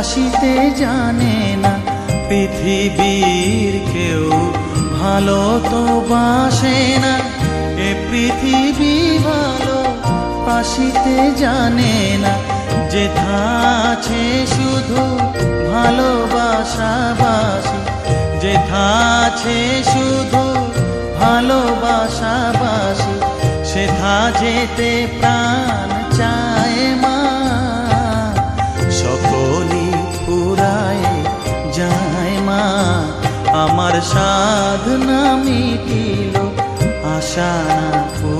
বাসিতে জানে না পৃথিবীর কেউ, ভালো তো বাসে না। এ পৃথিবী ভালো বাসিতে জানে না, যেথা আছে শুধু ভালোবাসা বাসি। যেথা আছে শুধু ভালোবাসা বাসি, সেথা যেতে প্রাণ যায় মা আমার সাধনা মিটিল আশা না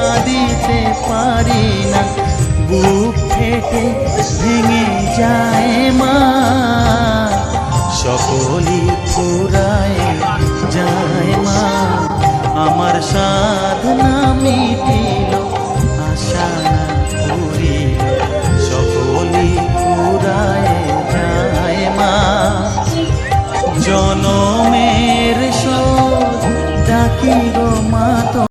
কাঁদিতে পারি না। বুক ফেটে ভেঙে যায় মা। সকলি পুরায় যায় মা। আমার সাধনা মিটিল